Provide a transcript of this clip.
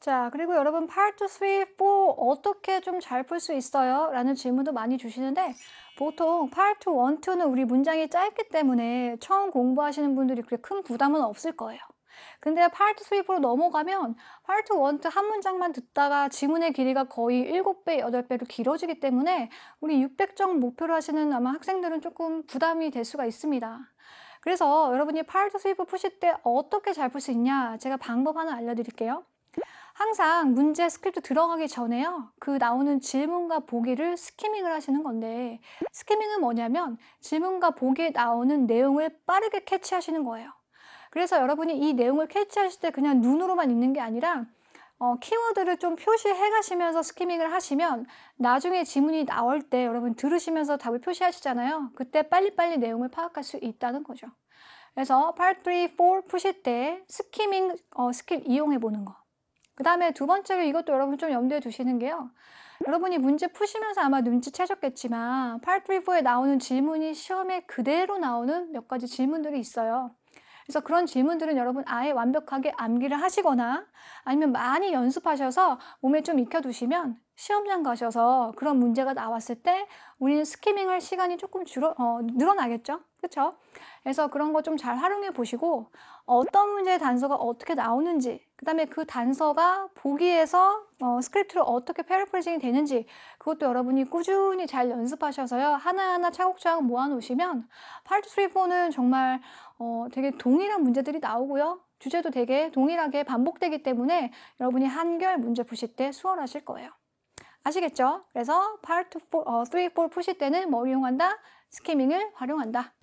자, 그리고 여러분 Part 3, 4 어떻게 좀 잘 풀 수 있어요? 라는 질문도 많이 주시는데 보통 Part 1, 2는 우리 문장이 짧기 때문에 처음 공부하시는 분들이 그렇게 큰 부담은 없을 거예요. 근데 Part 3, 4로 넘어가면 Part 1, 2한 문장만 듣다가 지문의 길이가 거의 7배, 8배로 길어지기 때문에 우리 600점 목표로 하시는 아마 학생들은 조금 부담이 될 수가 있습니다. 그래서 여러분이 Part 3, 4 푸실 때 어떻게 잘 풀 수 있냐? 제가 방법 하나 알려드릴게요. 항상 문제 스크립트 들어가기 전에요. 그 나오는 질문과 보기를 스키밍을 하시는 건데 스키밍은 뭐냐면 질문과 보기에 나오는 내용을 빠르게 캐치하시는 거예요. 그래서 여러분이 이 내용을 캐치하실 때 그냥 눈으로만 읽는 게 아니라 어, 키워드를 좀 표시해 가시면서 스키밍을 하시면 나중에 지문이 나올 때 여러분 들으시면서 답을 표시하시잖아요. 그때 빨리빨리 내용을 파악할 수 있다는 거죠. 그래서 Part 3, 4 푸실 때 스키밍 어, 스킬 이용해 보는 거. 그 다음에 두 번째로 이것도 여러분 좀 염두에 두시는 게요. 여러분이 문제 푸시면서 아마 눈치채셨겠지만 3, 4에 나오는 질문이 시험에 그대로 나오는 몇 가지 질문들이 있어요. 그래서 그런 질문들은 여러분 아예 완벽하게 암기를 하시거나 아니면 많이 연습하셔서 몸에 좀 익혀두시면 시험장 가셔서 그런 문제가 나왔을 때 우리는 스키밍 할 시간이 조금 줄어, 어, 늘어나겠죠? 그쵸? 그래서 그런 거 좀 잘 활용해 보시고 어떤 문제의 단서가 어떻게 나오는지 그 다음에 그 단서가 보기에서 어, 스크립트로 어떻게 패러프레이징이 되는지 그것도 여러분이 꾸준히 잘 연습하셔서요 하나하나 차곡차곡 모아놓으시면 파트 3, 4는 정말 어, 되게 동일한 문제들이 나오고요 주제도 되게 동일하게 반복되기 때문에 여러분이 한결 문제 푸실 때 수월하실 거예요 아시겠죠? 그래서 파트 4, 어, 3, 4 푸실 때는 뭐 이용한다? 스키밍을 활용한다.